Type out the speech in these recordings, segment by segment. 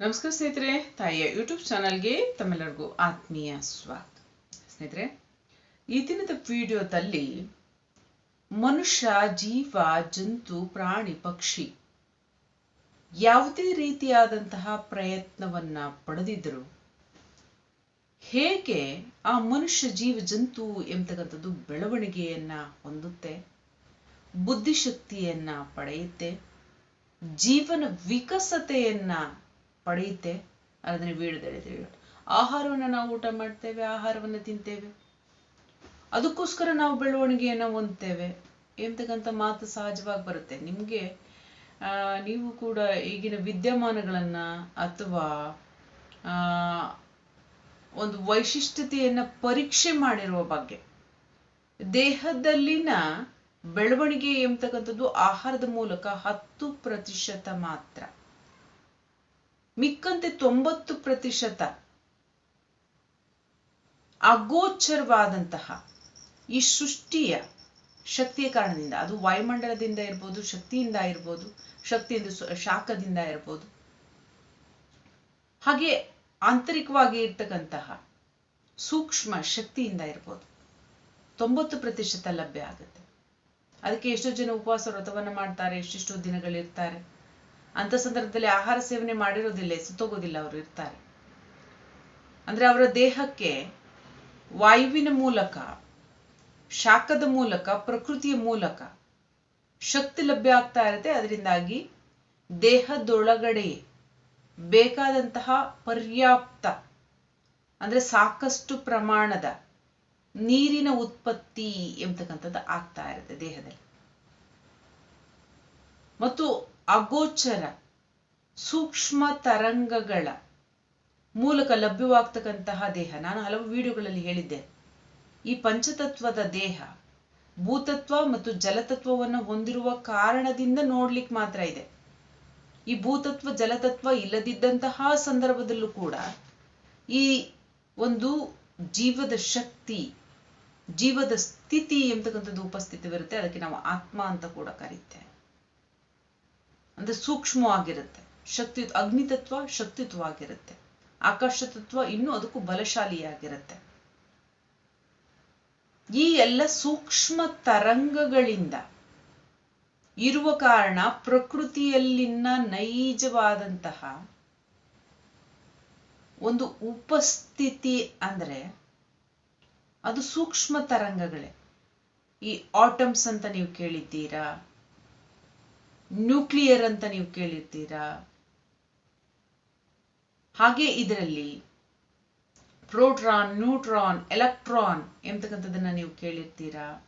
ನಮಸ್ಕಾರ ಸ್ನೇಹಿತರೆ, ತಾಯಿಯ ಯೂಟ್ಯೂಬ್ ಚಾನಲ್ಗೆ ತಮ್ಮೆಲ್ಲರಿಗೂ ಆತ್ಮೀಯ ಸ್ವಾಗತ. ಸ್ನೇಹಿತರೆ, ಈ ದಿನದ ವಿಡಿಯೋದಲ್ಲಿ ಮನುಷ್ಯ, ಜೀವ, ಜಂತು, ಪ್ರಾಣಿ, ಪಕ್ಷಿ ಯಾವುದೇ ರೀತಿಯಾದಂತಹ ಪ್ರಯತ್ನವನ್ನ ಪಡೆದಿದ್ದರು ಹೇಗೆ ಆ ಮನುಷ್ಯ, ಜೀವ, ಜಂತು ಎಂಬತಕ್ಕಂಥದ್ದು ಬೆಳವಣಿಗೆಯನ್ನ ಹೊಂದುತ್ತೆ, ಬುದ್ಧಿಶಕ್ತಿಯನ್ನ ಪಡೆಯುತ್ತೆ, ಜೀವನ ವಿಕಸತೆಯನ್ನ ಪಡೆಯುತ್ತೆ, ಅದನ್ನು ವೀಳ್ಯದೆಳೆದೇವೆ ಆಹಾರವನ್ನು ನಾವು ಊಟ ಮಾಡ್ತೇವೆ, ಆಹಾರವನ್ನು ತಿಂತೇವೆ. ಅದಕ್ಕೋಸ್ಕರ ನಾವು ಬೆಳವಣಿಗೆಯನ್ನು ಹೊಂದ್ತೇವೆ. ಎಂತಕ್ಕಂಥ ಮಾತು ಸಹಜವಾಗಿ ಬರುತ್ತೆ. ನಿಮಗೆ ನೀವು ಕೂಡ ಈಗಿನ ವಿದ್ಯಮಾನಗಳನ್ನ ಅಥವಾ ಒಂದು ವೈಶಿಷ್ಟ್ಯತೆಯನ್ನು ಪರೀಕ್ಷೆ ಮಾಡಿರುವ ಬಗ್ಗೆ. ದೇಹದಲ್ಲಿನ ಬೆಳವಣಿಗೆ ಎಂಬತಕ್ಕಂಥದ್ದು ಆಹಾರದ ಮೂಲಕ ಹತ್ತು ಪ್ರತಿಶತ ಮಾತ್ರ. ಮಿಕ್ಕಂತೆ ತೊಂಬತ್ತು ಪ್ರತಿಶತ ಅಗೋಚರವಾದಂತಹ ಈ ಸೃಷ್ಟಿಯ ಶಕ್ತಿಯ ಕಾರಣದಿಂದ, ಅದು ವಾಯುಮಂಡಲದಿಂದ ಇರ್ಬೋದು, ಶಕ್ತಿಯಿಂದ ಇರ್ಬೋದು, ಶಕ್ತಿಯಿಂದ ಶಾಖದಿಂದ ಇರ್ಬೋದು, ಹಾಗೆ ಆಂತರಿಕವಾಗಿ ಇರ್ತಕ್ಕಂತಹ ಸೂಕ್ಷ್ಮ ಶಕ್ತಿಯಿಂದ ಇರ್ಬೋದು. ತೊಂಬತ್ತು ಪ್ರತಿಶತ ಲಭ್ಯ ಆಗುತ್ತೆ. ಅದಕ್ಕೆ ಎಷ್ಟೋ ಜನ ಉಪವಾಸ ವ್ರತವನ್ನ ಮಾಡ್ತಾರೆ, ಎಷ್ಟೆಷ್ಟೋ ದಿನಗಳಿರ್ತಾರೆ. ಅಂತ ಸಂದರ್ಭದಲ್ಲಿ ಆಹಾರ ಸೇವನೆ ಮಾಡಿರೋದಿಲ್ಲ ಸುತ್ತೋಗೋದಿಲ್ಲ ಅವರು ಇರ್ತಾರೆ. ಅಂದ್ರೆ ಅವರ ದೇಹಕ್ಕೆ ವಾಯುವಿನ ಮೂಲಕ, ಶಾಖದ ಮೂಲಕ, ಪ್ರಕೃತಿಯ ಮೂಲಕ ಶಕ್ತಿ ಲಭ್ಯ ಆಗ್ತಾ ಇರುತ್ತೆ. ಅದರಿಂದಾಗಿ ದೇಹದೊಳಗಡೆ ಬೇಕಾದಂತಹ ಪರ್ಯಾಪ್ತ, ಅಂದ್ರೆ ಸಾಕಷ್ಟು ಪ್ರಮಾಣದ ನೀರಿನ ಉತ್ಪತ್ತಿ ಎಂಬತಕ್ಕಂಥದ್ದು ಆಗ್ತಾ ಇರುತ್ತೆ ದೇಹದಲ್ಲಿ. ಮತ್ತು ಅಗೋಚರ, ಸೂಕ್ಷ್ಮ ತರಂಗಗಳ ಮೂಲಕ ಲಭ್ಯವಾಗ್ತಕ್ಕಂತಹ ದೇಹ. ನಾನು ಹಲವು ವಿಡಿಯೋಗಳಲ್ಲಿ ಹೇಳಿದ್ದೆ ಈ ಪಂಚತತ್ವದ ದೇಹ ಭೂತತ್ವ ಮತ್ತು ಜಲತತ್ವವನ್ನು ಹೊಂದಿರುವ ಕಾರಣದಿಂದ ನೋಡ್ಲಿಕ್ಕೆ ಮಾತ್ರ ಇದೆ. ಈ ಭೂತತ್ವ, ಜಲತತ್ವ ಇಲ್ಲದಿದ್ದಂತಹ ಸಂದರ್ಭದಲ್ಲೂ ಕೂಡ ಈ ಒಂದು ಜೀವದ ಶಕ್ತಿ, ಜೀವದ ಸ್ಥಿತಿ ಎಂತಕ್ಕಂಥದ್ದು ಉಪಸ್ಥಿತಿ ಬರುತ್ತೆ ಅದಕ್ಕೆ ನಾವು ಆತ್ಮ ಅಂತ ಕೂಡ ಕರೀತೇವೆ. ಅಂದ್ರೆ ಸೂಕ್ಷ್ಮವಾಗಿರುತ್ತೆ. ಶಕ್ತಿ ಅಗ್ನಿತತ್ವ ಶಕ್ತಿತ್ವವಾಗಿರುತ್ತೆ. ಆಕಾಶ ತತ್ವ ಇನ್ನೂ ಅದಕ್ಕೂ ಬಲಶಾಲಿಯಾಗಿರುತ್ತೆ. ಈ ಎಲ್ಲ ಸೂಕ್ಷ್ಮ ತರಂಗಗಳಿಂದ ಇರುವ ಕಾರಣ ಪ್ರಕೃತಿಯಲ್ಲಿನ ನೈಜವಾದಂತಹ ಒಂದು ಉಪಸ್ಥಿತಿ ಅಂದ್ರೆ ಅದು ಸೂಕ್ಷ್ಮ ತರಂಗಗಳೇ. ಈ ಆಟಮ್ಸ್ ಅಂತ ನೀವು ಕೇಳಿದ್ದೀರಾ? ನ್ಯೂಕ್ಲಿಯರ್ ಅಂತ ನೀವು ಕೇಳಿರ್ತೀರಾ? ಹಾಗೆ ಇದರಲ್ಲಿ ಪ್ರೋಟ್ರಾನ್, ನ್ಯೂಟ್ರಾನ್, ಎಲೆಕ್ಟ್ರಾನ್ ಎಂಬತಕ್ಕಂಥದ್ದನ್ನ ನೀವು ಕೇಳಿರ್ತೀರಾ?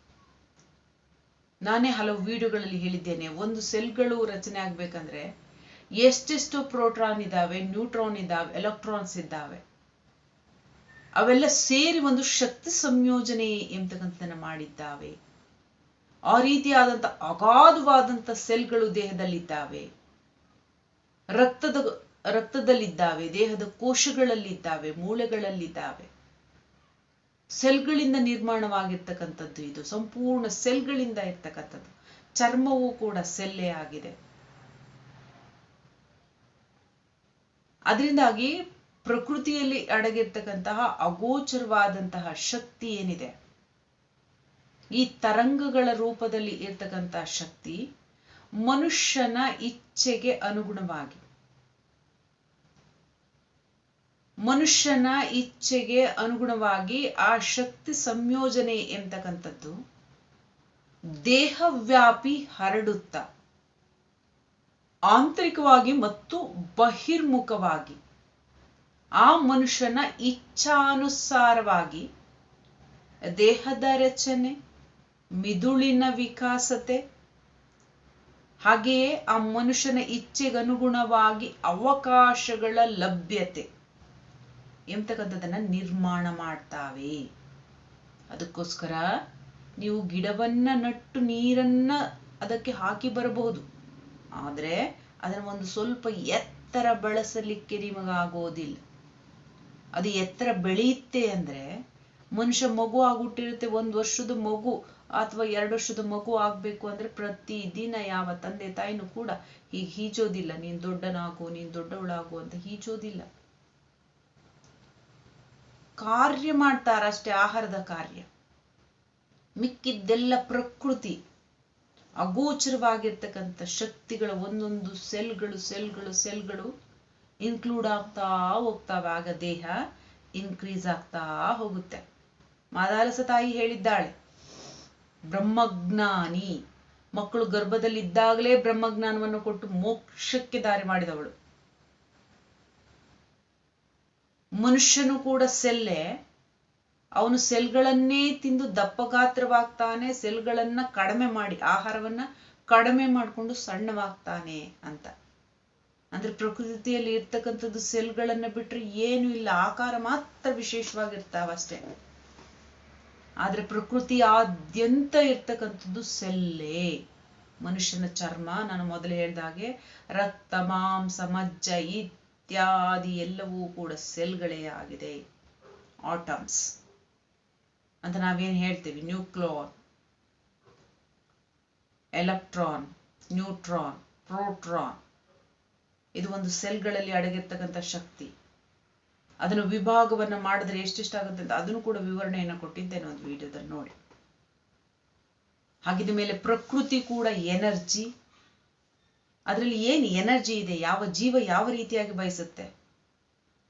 ನಾನೇ ಹಲವು ವಿಡಿಯೋಗಳಲ್ಲಿ ಹೇಳಿದ್ದೇನೆ, ಒಂದು ಸೆಲ್ಗಳು ರಚನೆ ಆಗ್ಬೇಕಂದ್ರೆ ಎಷ್ಟೆಷ್ಟು ಪ್ರೋಟ್ರಾನ್ ಇದ್ದಾವೆ ನ್ಯೂಟ್ರಾನ್ ಇದ್ದಾವೆ ಎಲೆಕ್ಟ್ರಾನ್ಸ್ ಇದ್ದಾವೆ? ಅವೆಲ್ಲ ಸೇರಿ ಒಂದು ಶಕ್ತಿ ಸಂಯೋಜನೆ ಎಂಬತಕ್ಕಂಥದ್ದನ್ನ ಮಾಡಿದ್ದಾವೆ. ಆ ರೀತಿಯಾದಂಥ ಅಗಾಧವಾದಂಥ ಸೆಲ್ಗಳು ದೇಹದಲ್ಲಿದ್ದಾವೆ. ರಕ್ತದ ರಕ್ತದಲ್ಲಿದ್ದಾವೆ, ದೇಹದ ಕೋಶಗಳಲ್ಲಿದ್ದಾವೆ, ಮೂಳೆಗಳಲ್ಲಿದ್ದಾವೆ. ಸೆಲ್ಗಳಿಂದ ನಿರ್ಮಾಣವಾಗಿರ್ತಕ್ಕಂಥದ್ದು ಇದು. ಸಂಪೂರ್ಣ ಸೆಲ್ಗಳಿಂದ ಇರ್ತಕ್ಕಂಥದ್ದು. ಚರ್ಮವೂ ಕೂಡ ಸೆಲ್ಲೇ ಆಗಿದೆ. ಅದರಿಂದಾಗಿ ಪ್ರಕೃತಿಯಲ್ಲಿ ಅಡಗಿರ್ತಕ್ಕಂತಹ ಅಗೋಚರವಾದಂತಹ ಶಕ್ತಿ ಏನಿದೆ? ಈ ತರಂಗಗಳ ರೂಪದಲ್ಲಿ ಇರ್ತಕ್ಕಂಥ ಶಕ್ತಿ ಮನುಷ್ಯನ ಇಚ್ಛೆಗೆ ಅನುಗುಣವಾಗಿ. ಮನುಷ್ಯನ ಇಚ್ಛೆಗೆ ಅನುಗುಣವಾಗಿ ಆ ಶಕ್ತಿ ಸಂಯೋಜನೆ ಎಂತಕ್ಕಂಥದ್ದು? ದೇಹವ್ಯಾಪಿ ಹರಡುತ್ತ. ಆಂತರಿಕವಾಗಿ ಮತ್ತು ಬಹಿರ್ಮುಖವಾಗಿ. ಆ ಮನುಷ್ಯನ ಇಚ್ಛಾನುಸಾರವಾಗಿ ದೇಹದ ರಚನೆ ಮಿದುಳಿನ ವಿಕಾಸತೆ. ಹಾಗೆಯೇ ಆ ಮನುಷ್ಯನ ಇಚ್ಛೆಗನುಗುಣವಾಗಿ ಅವಕಾಶಗಳ ಲಭ್ಯತೆ. ಎಂತಕ್ಕಂಥದ್ದನ್ನ ನಿರ್ಮಾಣ ಮಾಡ್ತಾವೆ. ಅದಕ್ಕೋಸ್ಕರ ನೀವು ಗಿಡವನ್ನ ನಟ್ಟು ನೀರನ್ನ ಅದಕ್ಕೆ ಹಾಕಿ ಬರಬಹುದು. ಆದ್ರೆ ಅದನ್ನ ಒಂದು ಸ್ವಲ್ಪ ಎತ್ತರ ಬಳಸಲಿಕ್ಕೆ ನಿಮಗಾಗೋದಿಲ್ಲ. ಅದು ಎತ್ತರ ಬೆಳೆಯುತ್ತೆ ಅಂದ್ರೆ ಮನುಷ್ಯ ಮಗು ಆಗುಟ್ಟಿರುತ್ತೆ ಒಂದು ವರ್ಷದ ಮಗು. ಅಥವಾ ಎರಡು ವರ್ಷದ ಮಗು ಆಗ್ಬೇಕು ಅಂದ್ರೆ ಪ್ರತಿ ದಿನ ಯಾವ ತಂದೆ ತಾಯಿನೂ ಕೂಡ ಹೀಗೆ ಹೀಜೋದಿಲ್ಲ, ನೀನ್ ದೊಡ್ಡನಾಗು, ನೀನ್ ದೊಡ್ಡವಳಾಗು ಅಂತ ಹೀಜೋದಿಲ್ಲ. ಕಾರ್ಯ ಮಾಡ್ತಾರಷ್ಟೇ, ಆಹಾರದ ಕಾರ್ಯ. ಮಿಕ್ಕಿದ್ದೆಲ್ಲ ಪ್ರಕೃತಿ, ಅಗೋಚರವಾಗಿರ್ತಕ್ಕಂಥ ಶಕ್ತಿಗಳ ಒಂದೊಂದು ಸೆಲ್ಗಳು ಸೆಲ್ಗಳು ಸೆಲ್ಗಳು ಇನ್ಕ್ಲೂಡ್ ಆಗ್ತಾ ಹೋಗ್ತಾವೆ ಆಗ ದೇಹ ಇನ್ಕ್ರೀಸ್ ಆಗ್ತಾ ಹೋಗುತ್ತೆ. ಮಾದಾಲಸ ತಾಯಿ ಹೇಳಿದ್ದಾಳೆ ಬ್ರಹ್ಮಜ್ಞಾನಿ. ಮಕ್ಕಳು ಗರ್ಭದಲ್ಲಿದ್ದಾಗಲೇ ಬ್ರಹ್ಮಜ್ಞಾನವನ್ನು ಕೊಟ್ಟು ಮೋಕ್ಷಕ್ಕೆ ದಾರಿ ಮಾಡಿದವಳು. ಮನುಷ್ಯನು ಕೂಡ ಸೆಲ್ಲೆ. ಅವನು ಸೆಲ್ಗಳನ್ನೇ ತಿಂದು ದಪ್ಪಗಾತ್ರವಾಗ್ತಾನೆ, ಸೆಲ್ಗಳನ್ನ ಕಡಿಮೆ ಮಾಡಿ, ಆಹಾರವನ್ನ ಕಡಿಮೆ ಮಾಡಿಕೊಂಡು ಸಣ್ಣವಾಗ್ತಾನೆ ಅಂತ. ಅಂದ್ರೆ ಪ್ರಕೃತಿಯಲ್ಲಿ ಇರ್ತಕ್ಕಂಥದ್ದು ಸೆಲ್ಗಳನ್ನ ಬಿಟ್ರೆ ಏನು ಇಲ್ಲ, ಆಕಾರ ಮಾತ್ರ ವಿಶೇಷವಾಗಿರ್ತಾವಷ್ಟೇ. ಆದ್ರೆ ಪ್ರಕೃತಿಯಾದ್ಯಂತ ಇರ್ತಕ್ಕಂಥದ್ದು ಸೆಲ್ಲೇ. ಮನುಷ್ಯನ ಚರ್ಮ, ನಾನು ಮೊದಲು ಹೇಳ್ದಾಗೆ ರಕ್ತ, ಮಾಂಸ, ಮಜ್ಜ ಇತ್ಯಾದಿ ಎಲ್ಲವೂ ಕೂಡ ಸೆಲ್ಗಳೇ ಆಗಿದೆ. ಆಟಮ್ಸ್. ಅಂತ ನಾವೇನ್ ಹೇಳ್ತೀವಿ? Nucleon electron, neutron, proton. ಇದು ಒಂದು ಸೆಲ್ಗಳಲ್ಲಿ ಅಡಗಿರ್ತಕ್ಕಂಥ ಶಕ್ತಿ. ಅದನ್ನು ವಿಭಾಗವನ್ನ ಮಾಡಿದ್ರೆ ಎಷ್ಟೆಷ್ಟಾಗುತ್ತೆ ಅಂತ ಅದನ್ನು ಕೂಡ ವಿವರಣೆಯನ್ನು ಕೊಟ್ಟಿದ್ದೇನೆ ಒಂದು ವಿಡಿಯೋದಲ್ಲಿ ನೋಡಿ. ಹಾಗಿದ ಮೇಲೆ ಪ್ರಕೃತಿ ಕೂಡ ಎನರ್ಜಿ. ಅದರಲ್ಲಿ ಏನು ಎನರ್ಜಿ ಇದೆ? ಯಾವ ಜೀವ ಯಾವ ರೀತಿಯಾಗಿ ಬಯಸುತ್ತೆ?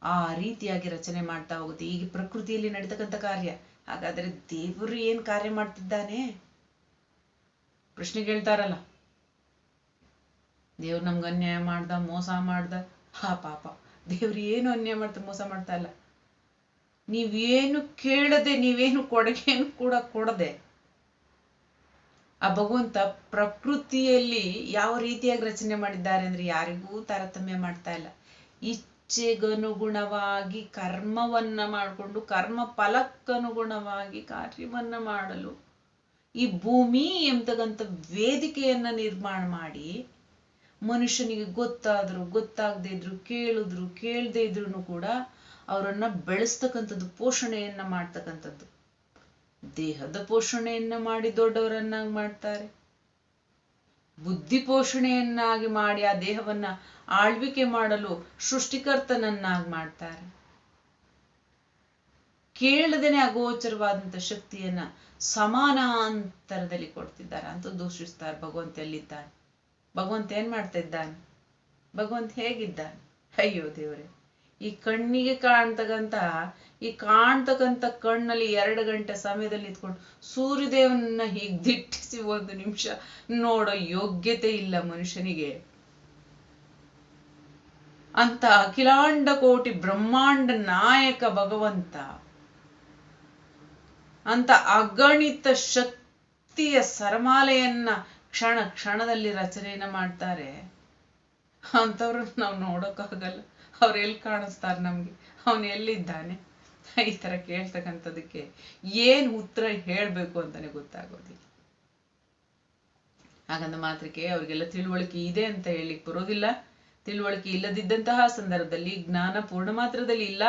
ಆ ರೀತಿಯಾಗಿ ರಚನೆ ಮಾಡ್ತಾ ಹೋಗುತ್ತೆ. ಈಗ ಪ್ರಕೃತಿಯಲ್ಲಿ ನಡೀತಕ್ಕಂಥ ಕಾರ್ಯ. ಹಾಗಾದ್ರೆ ದೇವರು ಏನ್ ಕಾರ್ಯ ಮಾಡ್ತಿದ್ದಾನೆ? ಪ್ರಶ್ನೆ ಕೇಳ್ತಾರಲ್ಲ ದೇವ್ರು ನಮ್ಗೆ ಅನ್ಯಾಯ ಮಾಡ್ದ, ಮೋಸ ಮಾಡ್ದ ಹಾ ಪಾಪ. ದೇವ್ರು ಏನು ಅನ್ಯಾಯ ಮಾಡ್ತಾ ಮೋಸ ಮಾಡ್ತಾ ಇಲ್ಲ. ನೀವೇನು ಕೇಳದೆ, ನೀವೇನು ಕೊಡುಗೆಯನ್ನು ಕೂಡ ಕೊಡದೆ, ಆ ಭಗವಂತ ಪ್ರಕೃತಿಯಲ್ಲಿ ಯಾವ ರೀತಿಯಾಗಿ ರಚನೆ ಮಾಡಿದ್ದಾರೆ ಅಂದ್ರೆ ಯಾರಿಗೂ ತಾರತಮ್ಯ ಮಾಡ್ತಾ ಇಲ್ಲ. ಇಚ್ಛೆಗನುಗುಣವಾಗಿ ಕರ್ಮವನ್ನ ಮಾಡಿಕೊಂಡು, ಕರ್ಮ ಫಲಕ್ಕನುಗುಣವಾಗಿ ಕಾರ್ಯವನ್ನ ಮಾಡಲು ಈ ಭೂಮಿ ಎಂಬತಕ್ಕಂಥ ವೇದಿಕೆಯನ್ನ ನಿರ್ಮಾಣ ಮಾಡಿ ಮನುಷ್ಯನಿಗೆ ಗೊತ್ತಾದ್ರು, ಗೊತ್ತಾಗದೇ ಇದ್ರು, ಕೇಳಿದ್ರು, ಕೇಳದೇ ಇದ್ರು ಕೂಡ ಅವರನ್ನ ಬೆಳೆಸ್ತಕ್ಕಂಥದ್ದು ಪೋಷಣೆಯನ್ನ ಮಾಡ್ತಕ್ಕಂಥದ್ದು. ದೇಹದ ಪೋಷಣೆಯನ್ನ ಮಾಡಿ ದೊಡ್ಡವರನ್ನಾಗಿ ಮಾಡ್ತಾರೆ. ಬುದ್ಧಿ ಪೋಷಣೆಯನ್ನಾಗಿ ಮಾಡಿ ಆ ದೇಹವನ್ನ ಆಳ್ವಿಕೆ ಮಾಡಲು ಸೃಷ್ಟಿಕರ್ತನನ್ನಾಗಿ ಮಾಡ್ತಾರೆ. ಕೇಳದೇನೆ ಅಗೋಚರವಾದಂತ ಶಕ್ತಿಯನ್ನ ಸಮಾನಾಂತರದಲ್ಲಿ ಕೊಡ್ತಿದ್ದಾರೆ. ಅಂತ ದೂಷಿಸ್ತಾರೆ ಭಗವಂತ ಎಲ್ಲಿದ್ದಾನೆ? ಭಗವಂತ ಏನ್ ಮಾಡ್ತಾ ಇದ್ದಾನೆ ಭಗವಂತ ಹೇಗಿದ್ದಾನೆ? ಅಯ್ಯೋ ದೇವ್ರೆ, ಈ ಕಣ್ಣಿಗೆ ಕಾಣ್ತಕ್ಕಂತ ಈ ಕಾಣ್ತಕ್ಕಂಥ ಕಣ್ಣಲ್ಲಿ ಎರಡು ಗಂಟೆ ಸಮಯದಲ್ಲಿ ಇದ್ಕೊಂಡು ಸೂರ್ಯದೇವನನ್ನ ಹೀಗೆ ದಿಟ್ಟಿಸಿ ಒಂದು ನಿಮಿಷ ನೋಡೋ ಯೋಗ್ಯತೆ ಇಲ್ಲ ಮನುಷ್ಯನಿಗೆ. ಅಂತ ಅಖಿಲಾಂಡ ಕೋಟಿ ಬ್ರಹ್ಮಾಂಡ ನಾಯಕ ಭಗವಂತ, ಅಂತ ಅಗಣಿತ ಶಕ್ತಿಯ ಸರಮಾಲೆಯನ್ನ ಕ್ಷಣ, ಕ್ಷಣದಲ್ಲಿ ರಚನೆಯನ್ನು ಮಾಡ್ತಾರೆ. ಅಂಥವ್ರನ್ನ ನಾವು ನೋಡೋಕ್ಕಾಗಲ್ಲ. ಅವ್ರು ಎಲ್ಲಿ ಕಾಣಿಸ್ತಾರೆ ನಮಗೆ? ಅವನು ಎಲ್ಲಿದ್ದಾನೆ? ಈ ತರ ಕೇಳ್ತಕ್ಕಂಥದಕ್ಕೆ ಏನು ಉತ್ತರ ಹೇಳಬೇಕು ಅಂತಲೇ ಗೊತ್ತಾಗೋದಿಲ್ಲ. ಹಾಗಂದ ಮಾತ್ರಕ್ಕೆ ಅವ್ರಿಗೆಲ್ಲ ತಿಳುವಳಿಕೆ ಇದೆ ಅಂತ ಹೇಳಿಕ್ ಬರೋದಿಲ್ಲ. ತಿಳುವಳಿಕೆ ಇಲ್ಲದಿದ್ದಂತಹ ಸಂದರ್ಭದಲ್ಲಿ, ಜ್ಞಾನ ಪೂರ್ಣ ಮಾತ್ರದಲ್ಲಿ ಇಲ್ಲ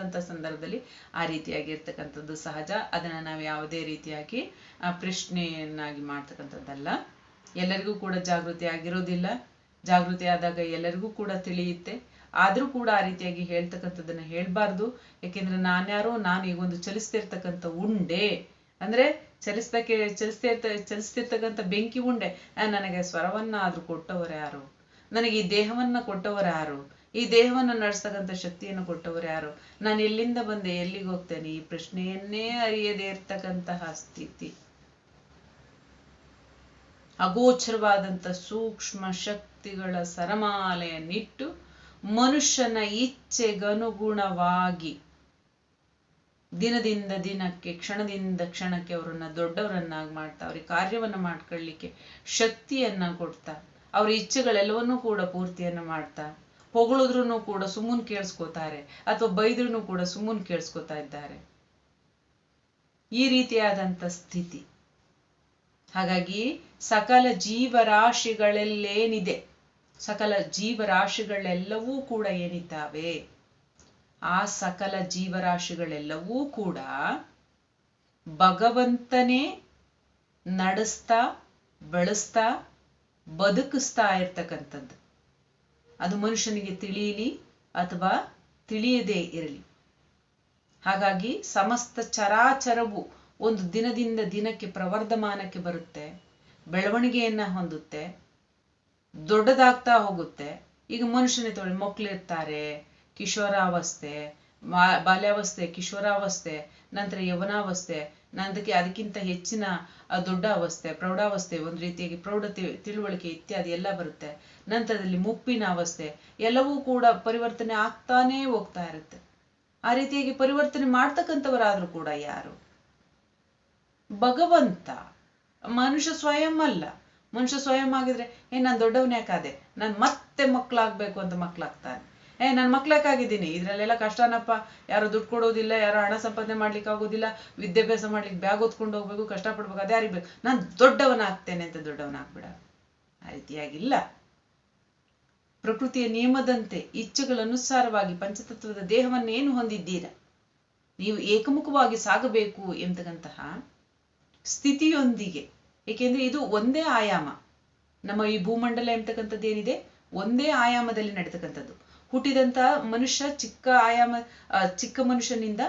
ಅಂತ ಸಂದರ್ಭದಲ್ಲಿ ಆ ರೀತಿಯಾಗಿರ್ತಕ್ಕಂಥದ್ದು ಸಹಜ. ಅದನ್ನ ನಾವು ಯಾವುದೇ ರೀತಿಯಾಗಿ ಪ್ರಶ್ನೆಯನ್ನಾಗಿ ಮಾಡ್ತಕ್ಕಂಥದ್ದಲ್ಲ. ಎಲ್ಲರಿಗೂ ಕೂಡ ಜಾಗೃತಿ ಆಗಿರೋದಿಲ್ಲ. ಜಾಗೃತಿ ಆದಾಗ ಎಲ್ಲರಿಗೂ ಕೂಡ ತಿಳಿಯುತ್ತೆ. ಆದ್ರೂ ಕೂಡ ಆ ರೀತಿಯಾಗಿ ಹೇಳ್ತಕ್ಕಂಥದ್ದನ್ನ ಹೇಳ್ಬಾರ್ದು. ಯಾಕೆಂದ್ರೆ ನಾನ್ಯಾರೋ, ನಾನು ಈಗ ಒಂದು ಚಲಿಸ್ತಿರ್ತಕ್ಕಂಥ ಉಂಡೆ, ಅಂದ್ರೆ ಚಲಿಸ್ತಕ್ಕೆ ಚಲಿಸ್ತಿರ್ತ, ಚಲಿಸ್ತಿರ್ತಕ್ಕಂಥ ಬೆಂಕಿ ಉಂಡೆ ನನಗೆ ಸ್ವರವನ್ನ ಆದ್ರೂ ಕೊಟ್ಟವರು ಯಾರು? ನನಗೆ ಈ ದೇಹವನ್ನ ಕೊಟ್ಟವರು ಯಾರು? ಈ ದೇಹವನ್ನ ನಡೆಸ್ತಕ್ಕಂಥ ಶಕ್ತಿಯನ್ನು ಕೊಟ್ಟವರು ಯಾರು? ನಾನು ಎಲ್ಲಿಂದ ಬಂದೆ ಎಲ್ಲಿಗೆ ಹೋಗ್ತೇನೆ ಈ ಪ್ರಶ್ನೆಯನ್ನೇ ಅರಿಯದೇ ಇರ್ತಕ್ಕಂತಹ ಸ್ಥಿತಿ. ಅಗೋಚರವಾದಂಥ ಸೂಕ್ಷ್ಮ ಶಕ್ತಿಗಳ ಸರಮಾಲೆಯನ್ನಿಟ್ಟು ಮನುಷ್ಯನ ಇಚ್ಛೆಗನುಗುಣವಾಗಿ ದಿನದಿಂದ ದಿನಕ್ಕೆ, ಕ್ಷಣದಿಂದ ಕ್ಷಣಕ್ಕೆ ಅವರನ್ನ ದೊಡ್ಡವರನ್ನಾಗಿ ಮಾಡ್ತಾ, ಅವ್ರಿಗೆ ಕಾರ್ಯವನ್ನು ಮಾಡ್ಕೊಳ್ಳಿಕ್ಕೆ ಶಕ್ತಿಯನ್ನ ಕೊಡ್ತಾ, ಅವ್ರ ಇಚ್ಛೆಗಳೆಲ್ಲವನ್ನೂ ಕೂಡ ಪೂರ್ತಿಯನ್ನ ಮಾಡ್ತಾ ಹೊಗಳಿದ್ರು ಕೂಡ ಸುಮ್ಮನ್ ಕೇಳಿಸ್ಕೋತಾರೆ ಅಥವಾ ಬೈದ್ರೂ ಕೂಡ ಸುಮ್ಮನ್ ಕೇಳಿಸ್ಕೊತಾ ಇದ್ದಾರೆ. ಈ ರೀತಿಯಾದಂಥ ಸ್ಥಿತಿ. ಹಾಗಾಗಿ ಸಕಲ ಜೀವರಾಶಿಗಳಲ್ಲೇನಿದೆ? ಸಕಲ ಜೀವರಾಶಿಗಳೆಲ್ಲವೂ ಕೂಡ ಏನಿದ್ದಾವೆ? ಆ ಸಕಲ ಜೀವರಾಶಿಗಳೆಲ್ಲವೂ ಕೂಡ ಭಗವಂತನೇ ನಡೆಸ್ತಾ, ಬೆಳೆಸ್ತಾ, ಬದುಕಿಸ್ತಾ ಇರ್ತಕ್ಕಂಥದ್ದು. ಅದು ಮನುಷ್ಯನಿಗೆ ತಿಳಿಯಲಿ ಅಥವಾ ತಿಳಿಯದೇ ಇರಲಿ. ಹಾಗಾಗಿ ಸಮಸ್ತ ಚರಾಚರವು ಒಂದು ದಿನದಿಂದ ದಿನಕ್ಕೆ ಪ್ರವರ್ಧಮಾನಕ್ಕೆ ಬರುತ್ತೆ, ಬೆಳವಣಿಗೆಯನ್ನ ಹೊಂದುತ್ತೆ, ದೊಡ್ಡದಾಗ್ತಾ ಹೋಗುತ್ತೆ. ಈಗ ಮನುಷ್ಯನೇ ತೊಳಿ ಮಕ್ಕಳಿರ್ತಾರೆ ಕಿಶೋರಾವಸ್ಥೆ ಬಾಲ್ಯಾವಸ್ಥೆ, ಕಿಶೋರಾವಸ್ಥೆ, ನಂತರ ಯವನಾವಸ್ಥೆ, ನಂದಕ್ಕೆ ಅದಕ್ಕಿಂತ ಹೆಚ್ಚಿನ ದೊಡ್ಡ ಅವಸ್ಥೆ ಪ್ರೌಢಾವಸ್ಥೆ, ಒಂದು ರೀತಿಯಾಗಿ ಪ್ರೌಢತೆ ತಿಳುವಳಿಕೆ ಇತ್ಯಾದಿ ಎಲ್ಲ ಬರುತ್ತೆ. ನಂತರದಲ್ಲಿ ಮುಪ್ಪಿನ ಅವಸ್ಥೆ, ಎಲ್ಲವೂ ಕೂಡ ಪರಿವರ್ತನೆ ಆಗ್ತಾನೇ ಹೋಗ್ತಾ ಇರುತ್ತೆ. ಆ ರೀತಿಯಾಗಿ ಪರಿವರ್ತನೆ ಮಾಡ್ತಕ್ಕಂಥವರಾದ್ರೂ ಕೂಡ ಯಾರು? ಭಗವಂತ, ಮನುಷ್ಯ ಸ್ವಯಂ ಅಲ್ಲ. ಮನುಷ್ಯ ಸ್ವಯಂ ಆಗಿದ್ರೆ, ಏ, ನಾನು ದೊಡ್ಡವನೇ ಯಾಕಾದೆ ನಾನು ಮತ್ತೆ ಮಕ್ಕಳಾಗ್ಬೇಕು ಅಂತ ಮಕ್ಕಳಾಗ್ತಾನೆ ಏ, ನಾನು ಮಕ್ಳಕ್ಕಾಗಿದ್ದೀನಿ ಇದ್ರಲ್ಲೆಲ್ಲ ಕಷ್ಟನಪ್ಪ, ಯಾರು ದುಡ್ಡು ಕೊಡೋದಿಲ್ಲ, ಯಾರು ಹಣ ಸಂಪಾದನೆ ಮಾಡ್ಲಿಕ್ಕೆ ಆಗೋದಿಲ್ಲ, ವಿದ್ಯಾಭ್ಯಾಸ ಮಾಡ್ಲಿಕ್ಕೆ ಬ್ಯಾಗ್ ಓದ್ಕೊಂಡು ಹೋಗ್ಬೇಕು, ಕಷ್ಟಪಡ್ಬೇಕು ಅದೇ ಯಾರಿಗೆ ನಾನು ದೊಡ್ಡವನ ಆಗ್ತೇನೆ ಅಂತ ದೊಡ್ಡವನಾಗ್ಬೇಡ. ಆ ರೀತಿಯಾಗಿಲ್ಲ. ಪ್ರಕೃತಿಯ ನಿಯಮದಂತೆ ಇಚ್ಛೆಗಳನುಸಾರವಾಗಿ ಪಂಚತತ್ವದ ದೇಹವನ್ನು ಏನು ಹೊಂದಿದ್ದೀರಾ? ನೀವು ಏಕಮುಖವಾಗಿ ಸಾಗಬೇಕು ಎಂತಕ್ಕಂತಹ ಸ್ಥಿತಿಯೊಂದಿಗೆ. ಏಕೆಂದ್ರೆ ಇದು ಒಂದೇ ಆಯಾಮ. ನಮ್ಮ ಈ ಭೂಮಂಡಲ ಎಂಬತಕ್ಕಂಥದ್ದು ಏನಿದೆ? ಒಂದೇ ಆಯಾಮದಲ್ಲಿ ನಡೀತಕ್ಕಂಥದ್ದು. ಹುಟ್ಟಿದಂತ ಮನುಷ್ಯ ಚಿಕ್ಕ ಆಯಾಮ ಚಿಕ್ಕ ಮನುಷ್ಯನಿಂದ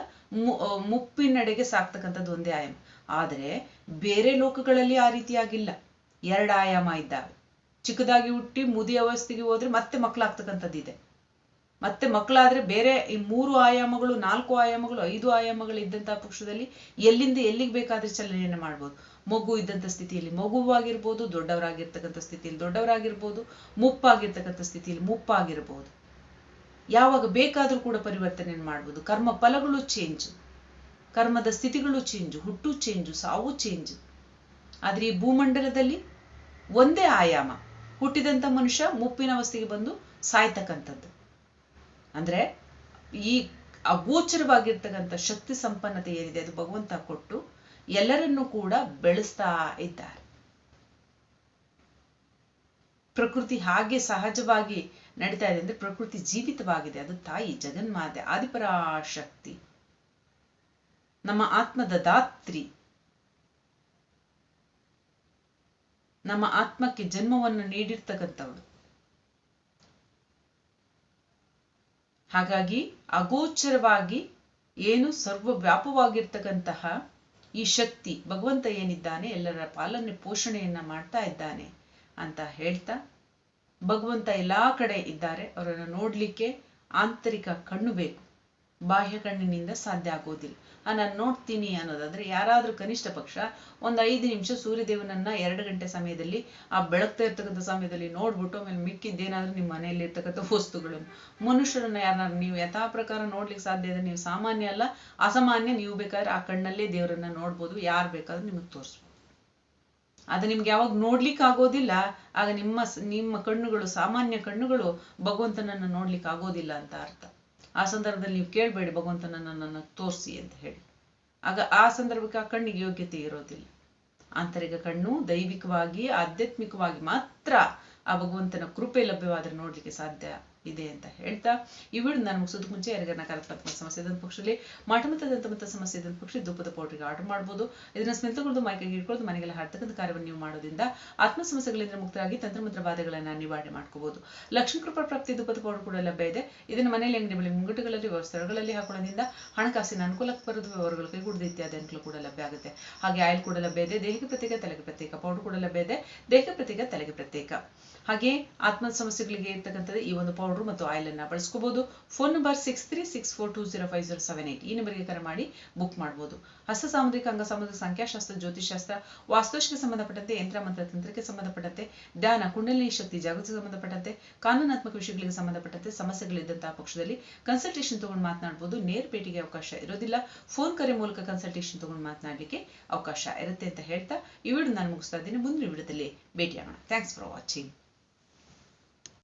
ಮುಪ್ಪಿನಡೆಗೆ ಸಾಕ್ತಕ್ಕಂಥದ್ದು ಒಂದೇ ಆಯಾಮ. ಆದರೆ ಬೇರೆ ಲೋಕಗಳಲ್ಲಿ ಆ ರೀತಿಯಾಗಿಲ್ಲ ಎರಡು ಆಯಾಮ ಇದ್ದಾವೆ. ಚಿಕ್ಕದಾಗಿ ಹುಟ್ಟಿ ಮುದಿ ಅವಸ್ಥೆಗೆ ಹೋದ್ರೆ ಮತ್ತೆ ಮಕ್ಕಳಾಗ್ತಕ್ಕಂಥದ್ದಿದೆ. ಮತ್ತೆ ಮಕ್ಕಳಾದ್ರೆ ಬೇರೆ ಈ ಮೂರು ಆಯಾಮಗಳು, ನಾಲ್ಕು ಆಯಾಮಗಳು, ಐದು ಆಯಾಮಗಳು ಇದ್ದಂತಹ ಪಕ್ಷದಲ್ಲಿ ಎಲ್ಲಿಂದ ಎಲ್ಲಿಗೆ ಬೇಕಾದ್ರೆ ಚಲನೆಯನ್ನು ಮಾಡ್ಬೋದು. ಮಗು ಇದ್ದಂಥ ಸ್ಥಿತಿಯಲ್ಲಿ ಮಗುವಾಗಿರ್ಬೋದು, ದೊಡ್ಡವರಾಗಿರ್ತಕ್ಕಂಥ ಸ್ಥಿತಿಯಲ್ಲಿ ದೊಡ್ಡವರಾಗಿರ್ಬೋದು, ಮುಪ್ಪಾಗಿರ್ತಕ್ಕಂಥ ಸ್ಥಿತಿಯಲ್ಲಿ ಮುಪ್ಪಾಗಿರ್ಬೋದು. ಯಾವಾಗ ಬೇಕಾದರೂ ಕೂಡ ಪರಿವರ್ತನೆಯನ್ನು ಮಾಡ್ಬೋದು. ಕರ್ಮ ಫಲಗಳು ಚೇಂಜ್ ಕರ್ಮದ ಸ್ಥಿತಿಗಳು ಚೇಂಜ್ ಹುಟ್ಟು ಚೇಂಜು ಸಾವು ಚೇಂಜ್ ಆದರೆ ಈ ಭೂಮಂಡಲದಲ್ಲಿ ಒಂದೇ ಆಯಾಮ. ಹುಟ್ಟಿದಂಥ ಮನುಷ್ಯ ಮುಪ್ಪಿನ ಅವಸ್ಥೆಗೆ ಬಂದು ಸಾಯ್ತಕ್ಕಂಥದ್ದು. ಅಂದ್ರೆ ಈ ಅಗೋಚರವಾಗಿರ್ತಕ್ಕಂಥ ಶಕ್ತಿ ಸಂಪನ್ನತೆ ಏನಿದೆ, ಅದು ಭಗವಂತ ಕೊಟ್ಟು ಎಲ್ಲರನ್ನೂ ಕೂಡ ಬೆಳೆಸ್ತಾ ಇದ್ದಾರೆ. ಪ್ರಕೃತಿ ಹಾಗೆ ಸಹಜವಾಗಿ ನಡೀತಾ ಇದೆ ಅಂದ್ರೆ ಪ್ರಕೃತಿ ಜೀವಿತವಾಗಿದೆ, ಅದು ತಾಯಿ ಜಗನ್ಮಾತೆ, ಆದಿಪರಾಶಕ್ತಿ, ನಮ್ಮ ಆತ್ಮದ ದಾತ್ರಿ ನಮ್ಮ ಆತ್ಮಕ್ಕೆ ಜನ್ಮವನ್ನು ನೀಡಿರ್ತಕ್ಕಂಥವಳು ಹಾಗಾಗಿ ಅಗೋಚರವಾಗಿ ಏನು ಸರ್ವವ್ಯಾಪವಾಗಿರ್ತಕ್ಕಂತಹ ಈ ಶಕ್ತಿ ಭಗವಂತ ಏನಿದ್ದಾನೆ, ಎಲ್ಲರ ಪಾಲನೆ ಪೋಷಣೆಯನ್ನ ಮಾಡ್ತಾ ಇದ್ದಾನೆ ಅಂತ ಹೇಳ್ತಾ ಭಗವಂತ ಎಲ್ಲಾ ಕಡೆ ಇದ್ದಾರೆ. ಅವರನ್ನು ನೋಡ್ಲಿಕ್ಕೆ ಆಂತರಿಕ ಕಣ್ಣು ಬೇಕು. ಬಾಹ್ಯ ಕಣ್ಣಿನಿಂದ ಸಾಧ್ಯ ಆಗೋದಿಲ್ಲ. ಆ ನಾನು ನೋಡ್ತೀನಿ ಅನ್ನೋದಾದ್ರೆ ಯಾರಾದ್ರೂ ಕನಿಷ್ಠ ಪಕ್ಷ ಒಂದ್ ಐದು ನಿಮಿಷ ಸೂರ್ಯದೇವನನ್ನ ಎರಡು ಗಂಟೆ ಸಮಯದಲ್ಲಿ ಆ ಬೆಳಗ್ತಾ ಇರ್ತಕ್ಕಂಥ ಸಮಯದಲ್ಲಿ ನೋಡ್ಬಿಟ್ಟು ಆಮೇಲೆ ಮಿಕ್ಕಿದ್ದೇನಾದ್ರೂ ನಿಮ್ಮ ಮನೆಯಲ್ಲಿ ಇರ್ತಕ್ಕಂಥ ವಸ್ತುಗಳನ್ನು ಮನುಷ್ಯರನ್ನ ಯಾರು ನೀವು ಯಥಾ ಪ್ರಕಾರ ನೋಡ್ಲಿಕ್ಕೆ ಸಾಧ್ಯ ಇದೆ ನೀವು ಸಾಮಾನ್ಯ ಅಲ್ಲ, ಅಸಾಮಾನ್ಯ ನೀವು ಬೇಕಾದ್ರೆ ಆ ಕಣ್ಣಲ್ಲೇ ದೇವರನ್ನ ನೋಡ್ಬೋದು, ಯಾರು ಬೇಕಾದ್ರೂ ನಿಮಗೆ ತೋರಿಸ್ಬೋದು. ಅದು ನಿಮ್ಗೆ ಯಾವಾಗ ನೋಡ್ಲಿಕ್ಕೆ ಆಗೋದಿಲ್ಲ, ಆಗ ನಿಮ್ಮ ನಿಮ್ಮ ಕಣ್ಣುಗಳು, ಸಾಮಾನ್ಯ ಕಣ್ಣುಗಳು ಭಗವಂತನನ್ನ ನೋಡ್ಲಿಕ್ಕೆ ಆಗೋದಿಲ್ಲ ಅಂತ ಅರ್ಥ. ಆ ಸಂದರ್ಭದಲ್ಲಿ ನೀವು ಕೇಳಬೇಡಿ ಭಗವಂತನನ್ನ ನನ್ನನ್ನು ತೋರಿಸಿ ಅಂತ ಹೇಳಿ. ಆಗ ಆ ಸಂದರ್ಭಕ್ಕೆ ಆ ಕಣ್ಣಿಗೆ ಯೋಗ್ಯತೆ ಇರೋದಿಲ್ಲ. ಆಂತರಿಕ ಕಣ್ಣು ದೈವಿಕವಾಗಿ, ಆಧ್ಯಾತ್ಮಿಕವಾಗಿ ಮಾತ್ರ ಆ ಭಗವಂತನ ಕೃಪೆ ಲಭ್ಯವಾದ್ರೆ ನೋಡ್ಲಿಕ್ಕೆ ಸಾಧ್ಯ. ಇದೆ ಅಂತ ಹೇಳ್ತಾ ಈ ವಿಡಿಯೋ ನಾನು ಮುಗಿಸೋದು ಮುಂಚೆ ಯಾರಿಗಾರ ನಕಾರಾತ್ಮಕ ಸಮಸ್ಯೆ ಇದ್ದ ಪಕ್ಷದಲ್ಲಿ ಮಾಟಮತ ದಂತಮತ ಸಮಸ್ಯೆ ಇದ್ದ ಪಕ್ಷ ಧೂಪದ ಪೌಡ್ರಿಗೆ ಆರ್ಡರ್ ಮಾಡಬಹುದು ಇದನ್ನ ಸ್ಮೆಲ್ತಗೊಳ್ದು ಮೈಕೈಗೆ ಇಟ್ಕೊಳ್ಳೋದು ಮನೆಗೆಲ್ಲ ಹಾಡ್ತಕ್ಕಂಥ ಕಾರ್ಯವನ್ನು ನೀವು ಮಾಡೋದ್ರಿಂದ ಆತ್ಮ ಸಮಸ್ಯೆಗಳಿಂದ ಮುಕ್ತರಾಗಿ ತಂತ್ರಮಂತ್ರ ಬಾಧೆಗಳನ್ನ ನಿವಾರಣೆ ಮಾಡ್ಕೋಬಹುದು ಲಕ್ಷ್ಮೀ ಕೃಪಾ ಪ್ರಾಪ್ತಿ ಧೂಪದ ಪೌಡರ್ ಕೂಡ ಲಭ್ಯ ಇದೆ. ಇದನ್ನ ಮನೆಯಲ್ಲಿ ಅಂಗಡಿ ಬಳಿ ಮುಂಗಟ್ಟುಗಳಲ್ಲಿ ಸ್ಥಳಗಳಲ್ಲಿ ಹಾಕೊಳ್ಳೋದ್ರಿಂದ ಹಣಕಾಸಿನ ಅನುಕೂಲಕ್ಕೆ ಬರೋದು ವ್ಯವಹಾರಗಳು ಕೈಗೂಡದ ಇತ್ಯಾದಿ ಅನುಕೂಲ ಕೂಡ ಲಭ್ಯ ಆಗುತ್ತೆ. ಹಾಗೆ ಆಯಿಲ್ ಕೂಡ ಲಭ್ಯ ಇದೆ. ದೇಹಕ್ಕೆ ಪ್ರತ್ಯೇಕ, ತಲೆಗೆ ಪ್ರತ್ಯೇಕ, ಪೌಡರ್ ಕೂಡ ಲಭ್ಯ ಇದೆ. ದೇಹಕ್ಕೆ ಪ್ರತ್ಯೇಕ, ತಲೆಗೆ ಪ್ರತ್ಯೇಕ. ಹಾಗೆ ಆತ್ಮ ಸಮಸ್ಯೆಗಳಿಗೆ ಇರ್ತಕ್ಕಂಥದ್ದು ಈ ಒಂದು ಪೌಡರ್ ಮತ್ತು ಆಯಿಲ್ ಅನ್ನ ಬಳಸ್ಕೋಬಹುದು phone number six three six four two zero five zero seven eight ಈ ನಂಬರ್ಗೆ ಕರೆ ಮಾಡಿ ಬುಕ್ ಮಾಡಬಹುದು ಹಸ್ತ ಸಾಮುದ್ರಿಕ, ಅಂಗ ಸಾಮುದ್ರಿಕ, ಸಂಖ್ಯಾಶಾಸ್ತ್ರ ಜ್ಯೋತಿಷಾಸ್ತ್ರ ವಾಸ್ತುಶಿಗೆ ಸಂಬಂಧಪಟ್ಟಂತೆ, ಯಂತ್ರ ಮಂತ್ರ ತಂತ್ರಕ್ಕೆ ಸಂಬಂಧಪಟ್ಟಂತೆ, ಧ್ಯಾನ ಕುಂಡಲಿನಿ ಶಕ್ತಿ, ಜಾಗೃತಿ ಸಂಬಂಧಪಟ್ಟಂತೆ, ಕಾನೂನಾತ್ಮಕ ವಿಷಯಗಳಿಗೆ ಸಂಬಂಧಪಟ್ಟಂತೆ ಸಮಸ್ಯೆಗಳಿದ್ದಂತಹ ಪಕ್ಷದಲ್ಲಿ ಕನ್ಸಲ್ಟೇಷನ್ ತಗೊಂಡು ಮಾತನಾಡಬಹುದು ನೇರ ಭೇಟಿಗೆ ಅವಕಾಶ ಇರೋದಿಲ್ಲ. ಫೋನ್ ಕರೆ ಮೂಲಕ ಕನ್ಸಲ್ಟೇಷನ್ ತಗೊಂಡು ಮಾತನಾಡಲಿಕ್ಕೆ ಅವಕಾಶ ಇರುತ್ತೆ ಅಂತ ಹೇಳ್ತಾ ಈ ವಿಡಿಯೋ ನಾನು ಮುಗಿಸ್ತಾ ಇದ್ದೀನಿ. ಮುಂದಿನ ವಿಡಿಯೋದಲ್ಲಿ ಭೇಟಿಯಾಗೋಣ. Thanks for watching